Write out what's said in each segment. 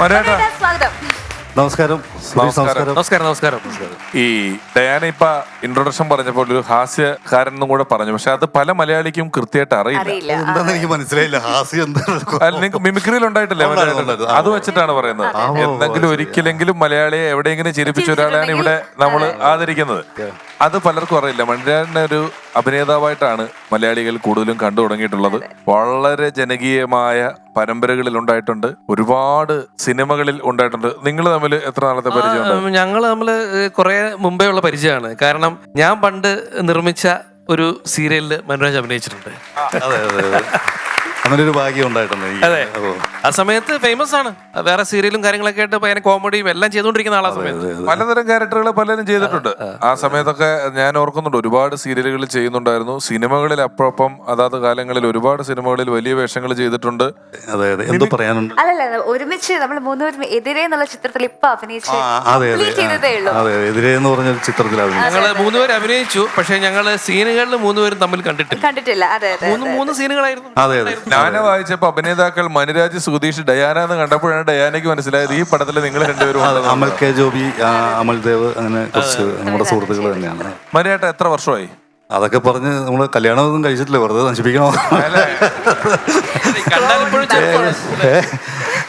സ്വാഗതം. നമസ്കാരം. നമസ്കാരം. നമസ്കാരം. നമസ്കാരം ഈ ഡയാന ഇപ്പ ഇൻട്രൊഡക്ഷൻ പറഞ്ഞപ്പോൾ ഒരു ഹാസ്യകാരൻ എന്നും കൂടെ പറഞ്ഞു. പക്ഷെ അത് പല മലയാളിക്കും കൃത്യമായിട്ട് അറിയില്ല. എനിക്ക് മനസ്സിലായില്ല. ഹാസ്യം നിങ്ങൾക്ക് മിമിക്രിയിൽ ഉണ്ടായിട്ടില്ലേ അത് വെച്ചിട്ടാണ് പറയുന്നത്. എന്തെങ്കിലും ഒരിക്കലെങ്കിലും മലയാളിയെ എവിടെയെങ്കിലും ചിരിപ്പിച്ച ഒരാളെയാണ് ഇവിടെ നമ്മൾ ആദരിക്കുന്നത്. അത് പലർക്കും അറിയില്ല. മണിരാജനെ ഒരു അഭിനേതാവായിട്ടാണ് മലയാളികൾ കൂടുതലും കണ്ടു തുടങ്ങിയിട്ടുള്ളത്. വളരെ ജനകീയമായ പരമ്പരകളിൽ ഉണ്ടായിട്ടുണ്ട്. ഒരുപാട് സിനിമകളിൽ ഉണ്ടായിട്ടുണ്ട്. നിങ്ങൾ തമ്മിൽ എത്ര നാളത്തെ പരിചയം ഞങ്ങൾ തമ്മിൽ കുറെ മുമ്പേ ഉള്ള പരിചയമാണ്. കാരണം ഞാൻ പണ്ട് നിർമ്മിച്ച ഒരു സീരിയലിൽ മനോരാജ് അഭിനയിച്ചിട്ടുണ്ട്. അതെ അതെ. അങ്ങനെ ഒരു ഭാഗ്യം ഉണ്ടായിട്ടുണ്ട് അതെ. ആ സമയത്ത് ഫേമസ് ആണ്. വേറെ സീരിയലും കാര്യങ്ങളൊക്കെ ആയിട്ട് ഭയങ്കര കോമഡിയും എല്ലാം ചെയ്തുകൊണ്ടിരിക്കുന്ന ആളാ സമയത്ത്. പലതരം ക്യാരക്ടറുകൾ പലരും ചെയ്തിട്ടുണ്ട്. ആ സമയത്തൊക്കെ ഞാൻ ഓർക്കുന്നുണ്ട് ഒരുപാട് സീരിയലുകൾ ചെയ്യുന്നുണ്ടായിരുന്നു. സിനിമകളിൽ അപ്പം അതാത് കാലങ്ങളിൽ ഒരുപാട് സിനിമകളിൽ വലിയ വേഷങ്ങൾ ചെയ്തിട്ടുണ്ട്. അതെ അതെ. എന്തോ പറയാനുണ്ട്? അല്ലല്ല ഒരുമിച്ച് നമ്മൾ മൂന്നുപേരും എതിരെ എന്നുള്ള ചിത്രത്തിൽ ഇപ്പൊ അഭിനയിച്ച് അതെ അതെ. complete ചെയ്തതേ ഉള്ളൂ. അതെ എതിരെ എന്ന് പറഞ്ഞ ചിത്രത്തിൽ അഭിനയിച്ചു. പക്ഷെ ഞങ്ങൾ സീനുകളിൽ മൂന്നുപേരും തമ്മിൽ കണ്ടിട്ടില്ല. കണ്ടിട്ടില്ല. അതെ അതെ മൂന്ന് മൂന്ന് സീനുകളായിരുന്നു. അതെ അതെ. ഞാന വായിച്ചപ്പോ അഭിനേതാക്കൾ മനുരാജ് സുധീഷ് ഡയാന എന്ന് കണ്ടപ്പോഴാണ് ഡയാനയ്ക്ക് മനസ്സിലായത് ഈ പടത്തിൽ നിങ്ങൾ രണ്ടുപേരും. അമൽ കെ ജോബി അമൽ ദേവ് അങ്ങനെ കുറച്ച് നമ്മുടെ സുഹൃത്തുക്കൾ തന്നെയാണ്. മനുവേട്ട എത്ര വർഷമായി? അതൊക്കെ പറഞ്ഞ് നമ്മൾ കല്യാണമൊന്നും കഴിച്ചിട്ടില്ല വെറുതെ നശിപ്പിക്കണോ?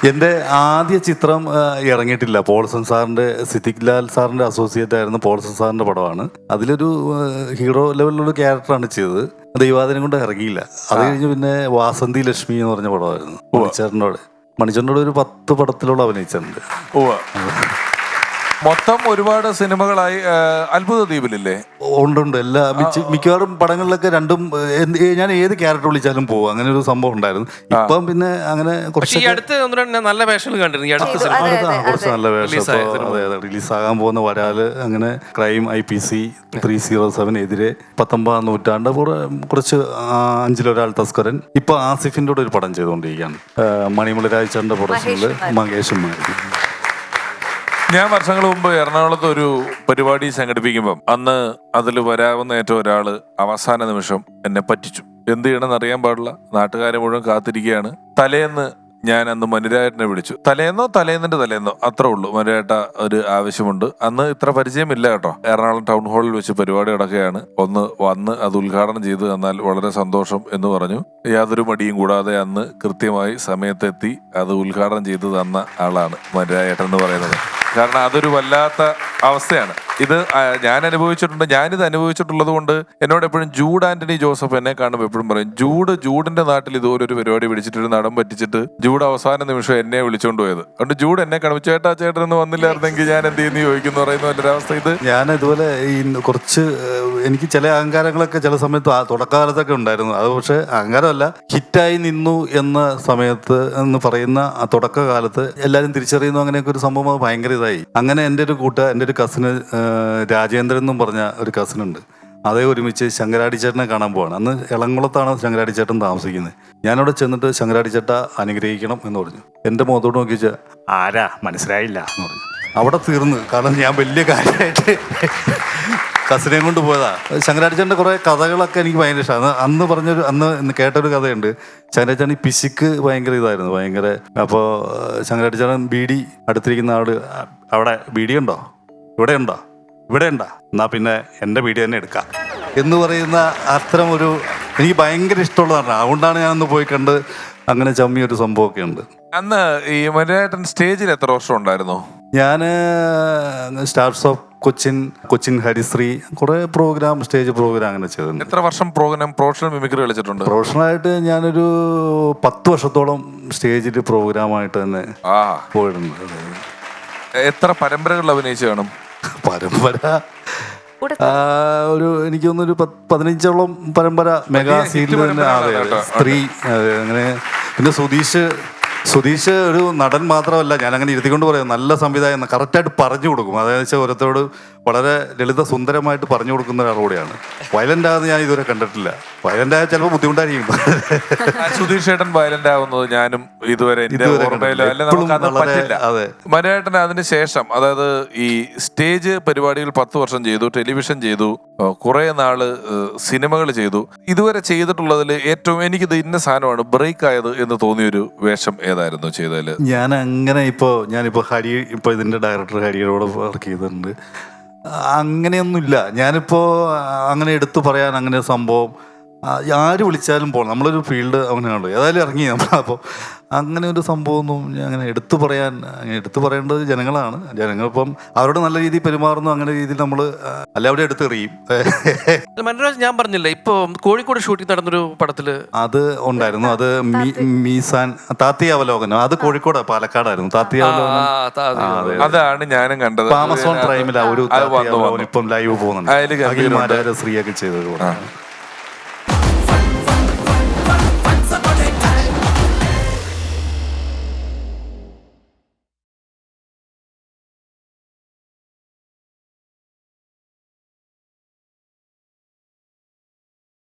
എന്റെ ആദ്യ ചിത്രം ഇറങ്ങിയിട്ടില്ല. പോൾസൺ സാറിന്റെ സിദ്ദിഖ് ലാൽ സാറിന്റെ അസോസിയേറ്റ് ആയിരുന്നു പോൾസൺ സാറിന്റെ പടമാണ്. അതിലൊരു ഹീറോ ലെവലിലുള്ള ക്യാരക്ടറാണ് ചെയ്തത്. ദൈവാദിനം കൊണ്ട് ഇറങ്ങിയില്ല. അത് കഴിഞ്ഞ് പിന്നെ വാസന്തി ലക്ഷ്മി എന്ന് പറഞ്ഞ പടമായിരുന്നു. മണിച്ചേറിന്റെ മണിച്ചേറിന്റെ ഒരു പത്ത് പടത്തിലുള്ള അഭിനയിച്ചിട്ടുണ്ട്. ഉവ്വ. മൊത്തം ഒരുപാട് സിനിമകളായി അത്ഭുത ദ്വീപിലില്ലേ ഉണ്ട് ഉണ്ട് എല്ലാ മിക്ക- മിക്കവാറും പടങ്ങളിലൊക്കെ രണ്ടും ഞാൻ ഏത് ക്യാരക്ടർ വിളിച്ചാലും പോകും അങ്ങനെ ഒരു സംഭവം ഉണ്ടായിരുന്നു. ഇപ്പം പിന്നെ അങ്ങനെ കുറച്ച് ഈ അടുത്ത് ഞാൻ നല്ല വേഷങ്ങൾ കണ്ടിരുന്നു. ഈ അടുത്ത സിനിമ. അതെ, അതെ, കുറച്ച് നല്ല വേഷം. റിലീസാകാൻ പോകുന്ന വരാൽ അങ്ങനെ crime I P C three zero seven എതിരെ പത്തൊമ്പതാം നൂറ്റാണ്ട് കുറെ- കുറച്ച് അഞ്ചിലൊരാൾ തസ്കരൻ. ഇപ്പൊ ആസിഫിന്റെ കൂടെ ഒരു പടം ചെയ്തുകൊണ്ടിരിക്കുകയാണ്. ആ, മണിമല പ്രൊഡക്ഷനിൽ പ്രൊഡക്ഷനിൽ മഹേഷും മാരി ഞാൻ വർഷങ്ങൾ മുമ്പ് എറണാകുളത്ത് ഒരു പരിപാടി സംഘടിപ്പിക്കുമ്പം അന്ന് അതിൽ വരാവുന്ന ഏറ്റവും ഒരാൾ അവസാന നിമിഷം എന്നെ പറ്റിച്ചു. എന്ത് ചെയ്യണമെന്ന് അറിയാൻ പാടില്ല. നാട്ടുകാരെ മുഴുവൻ കാത്തിരിക്കുകയാണ്. തലേന്ന് ഞാൻ അന്ന് മനുരായട്ടനെ വിളിച്ചു. തലേന്നോ തലേന്നിന്റെ തലേന്നോ അത്ര ഉള്ളൂ. മനുരായട്ട ഒരു ആവശ്യമുണ്ട്. അന്ന് ഇത്ര പരിചയമില്ല കേട്ടോ. എറണാകുളം ടൗൺ ഹാളിൽ വെച്ച് പരിപാടി നടക്കുകയാണ്. ഒന്ന് വന്ന് അത് ഉദ്ഘാടനം ചെയ്തു തന്നാൽ വളരെ സന്തോഷം എന്ന് പറഞ്ഞു. യാതൊരു മടിയും കൂടാതെ അന്ന് കൃത്യമായി സമയത്തെത്തി അത് ഉദ്ഘാടനം ചെയ്തു തന്ന ആളാണ് മനുരായേട്ടൻ എന്ന് പറയുന്നത്. കാരണം അതൊരു വല്ലാത്ത അവസ്ഥയാണ്. ഇത് ഞാൻ അനുഭവിച്ചിട്ടുണ്ട് ഞാനിത് അനുഭവിച്ചിട്ടുള്ളത് കൊണ്ട് എന്നോട് എപ്പോഴും ജൂഡ് ആന്റണി ജോസഫ് എന്നെ കാണുമ്പോൾ എപ്പോഴും പറയും ജൂഡ് ജൂഡിന്റെ നാട്ടിൽ ഇതുപോലെ ഒരു പരിപാടി പിടിച്ചിട്ട് നടൻ പറ്റിച്ചിട്ട് ജൂഡ് അവസാന നിമിഷം എന്നെ വിളിച്ചോണ്ട് പോയത്. അതുകൊണ്ട് ജൂഡ് എന്നെ കാണുമ്പോൾ ചേട്ടാ ചേട്ടൻ ഒന്ന് വന്നില്ലായിരുന്നെങ്കിൽ ഞാൻ എന്ത് ചെയ്യുന്നു? ചോദിക്കുന്നു പറയുന്ന ഒരവസ്ഥ ഇത്? ഞാൻ ഇതുപോലെ ഈ കുറച്ച് എനിക്ക് ചില അഹങ്കാരങ്ങളൊക്കെ ചില സമയത്ത് തുടക്കകാലത്തൊക്കെ ഉണ്ടായിരുന്നു. അത് പക്ഷെ അഹങ്കാരമല്ല ഹിറ്റായി നിന്നു എന്ന സമയത്ത് എന്ന് പറയുന്ന ആ തുടക്കകാലത്ത് എല്ലാവരും തിരിച്ചറിയുന്നു അങ്ങനെയൊക്കെ ഒരു സംഭവം ഭയങ്കര ഇതായി. അങ്ങനെ എന്റെ ഒരു കൂട്ട എന്റെ ഒരു കസിന് രാജേന്ദ്രൻ എന്നും പറഞ്ഞ ഒരു കസിൻ ഉണ്ട്. അതേ ഒരുമിച്ച് ശങ്കരാടി ചേട്ടനെ കാണാൻ പോവാണ്. അന്ന് എളംകുളത്താണ് ശങ്കരാടി ചേട്ടൻ താമസിക്കുന്നത്. ഞാനവിടെ ചെന്നിട്ട് ശങ്കരാടി ചേട്ട അനുഗ്രഹിക്കണം എന്ന് പറഞ്ഞു. എന്റെ മുഖത്തോട് നോക്കിച്ച ആരാ? മനസ്സിലായില്ല എന്ന് പറഞ്ഞു. അവിടെ തീർന്നു. കാരണം ഞാൻ വലിയ കാര്യമായിട്ട് കസിനെയും കൊണ്ട് പോയതാ. ശങ്കരാടിച്ചേട്ടന്റെ കുറേ കഥകളൊക്കെ എനിക്ക് ഭയങ്കര ഇഷ്ടമാണ് അന്ന് പറഞ്ഞൊരു അന്ന് കേട്ടൊരു കഥയുണ്ട്. ശങ്കരാചാൻ ഈ പിശുക്ക് ഭയങ്കര ഇതായിരുന്നു. ഭയങ്കര അപ്പോൾ ശങ്കരാടിച്ചേട്ടൻ ബീഡി അടുത്തിരിക്കുന്ന ആൾ അവിടെ ബീഡി ഉണ്ടോ? ഇവിടെ ഉണ്ടോ ഇവിടെ ഉണ്ട. എന്നാ പിന്നെ എന്റെ വീഡിയോ തന്നെ എടുക്കാം. എന്ന് പറയുന്ന അത്തരം ഒരു എനിക്ക് ഭയങ്കര ഇഷ്ടമുള്ളതാണ്. അതുകൊണ്ടാണ് ഞാനൊന്ന് പോയി കണ്ട് അങ്ങനെ ചമ്മി ഒരു സംഭവമൊക്കെ ഉണ്ട്. അന്ന് ഈ മനുരായേട്ടൻ സ്റ്റേജിൽ എത്ര വർഷം ഉണ്ടായിരുന്നു? ഞാൻ സ്റ്റാർസ് ഓഫ് കൊച്ചിൻ കൊച്ചിൻ ഹരിശ്രീ കുറെ പ്രോഗ്രാം സ്റ്റേജ് പ്രോഗ്രാം അങ്ങനെ ചെയ്തിട്ടുണ്ട്. എത്ര വർഷം പ്രോഗ്രാം പ്രൊഫഷണൽ മിമിക്രി കളിച്ചിട്ടുണ്ട്? പ്രൊഫഷണൽ പ്രൊഫഷണലായിട്ട് ഞാനൊരു പത്ത് വർഷത്തോളം സ്റ്റേജിൽ പ്രോഗ്രാമായിട്ട് തന്നെ ആ. പോയിട്ടുണ്ട്. എത്ര പരമ്പരകളിൽ അഭിനയിച്ചു കാണും? പരമ്പര. ഒരു എനിക്ക് തോന്നുന്നൊരു പതിനഞ്ചോളം പരമ്പര മെഗാ സീരിയൽ. സ്ത്രീ അങ്ങനെ. പിന്നെ സുധീഷ് സുധീഷ് ഒരു നടൻ മാത്രമല്ല ഞാൻ അങ്ങനെ ഇരുത്തിക്കൊണ്ട് പറയാം നല്ല സംവിധായകൻ കറക്റ്റായിട്ട് പറഞ്ഞു കൊടുക്കും. അതായത് വെച്ചാൽ ഓരോരുത്തരോട് വളരെ ലളിത സുന്ദരമായിട്ട് പറഞ്ഞു കൊടുക്കുന്ന ഒരാൾ കൂടെയാണ്. വയലന്റ് ആകുന്നത് ഞാൻ ഇതുവരെ കണ്ടിട്ടില്ല. വയലന്റ് ആയ ചിലപ്പോൾ ബുദ്ധിമുട്ടായിരിക്കും. സുധീഷ് ചേട്ടൻ വയലന്റ് ആവുന്നത് ഞാനും ഇതുവരെ അത്. മനോഹരേട്ടൻ അതിന് ശേഷം അതായത് ഈ സ്റ്റേജ് പരിപാടികൾ പത്ത് വർഷം ചെയ്തു ടെലിവിഷൻ ചെയ്തു കുറെ നാൾ സിനിമകൾ ചെയ്തു. ഇതുവരെ ചെയ്തിട്ടുള്ളതിൽ ഏറ്റവും എനിക്കിത് ഇന്ന സാധനമാണ് ബ്രേക്ക് ആയത് എന്ന് തോന്നിയൊരു വേഷം ഏതായിരുന്നു ചെയ്തതിൽ? ഞാൻ അങ്ങനെ ഇപ്പോൾ ഞാനിപ്പോൾ ഹരി ഇപ്പോൾ ഇതിന്റെ ഡയറക്ടർ ഹരിയോട് വർക്ക് ചെയ്തിട്ടുണ്ട്. അങ്ങനെയൊന്നുമില്ല. ഞാനിപ്പോൾ അങ്ങനെ എടുത്തു പറയാൻ അങ്ങനെ സംഭവം ആര് വിളിച്ചാലും പോകണം നമ്മളൊരു ഫീൽഡ് അങ്ങനെയാണല്ലോ ഏതായാലും ഇറങ്ങി നമ്മൾ അപ്പോൾ അങ്ങനെ ഒരു സംഭവമൊന്നും ഞാൻ അങ്ങനെ എടുത്തു പറയാൻ അങ്ങനെ എടുത്തു പറയേണ്ടത് ജനങ്ങളാണ്. ജനങ്ങളിപ്പം അവരോട് നല്ല രീതിയിൽ പെരുമാറുന്നു അങ്ങനെ രീതിയിൽ നമ്മൾ അല്ല അവിടെ എടുത്തെറിയും മനോരാജ് ഞാൻ പറഞ്ഞില്ല ഇപ്പൊ കോഴിക്കോട് ഷൂട്ടിംഗ് നടന്നൊരു പടത്തിൽ അത് ഉണ്ടായിരുന്നു. അത് മീസാൻ താത്തി അവലോകനം. അത് കോഴിക്കോട് പാലക്കാടായിരുന്നു. താത്തി അവലോകനം. അതാണ് ഞാനും കണ്ടത്. ആമസോൺ പ്രൈമിലാ ഒരു അത് വന്നു വന്നു. ഇപ്പം ലൈവ് പോകുന്നുണ്ട്. ശ്രീയൊക്കെ ചെയ്തത് കൂടെ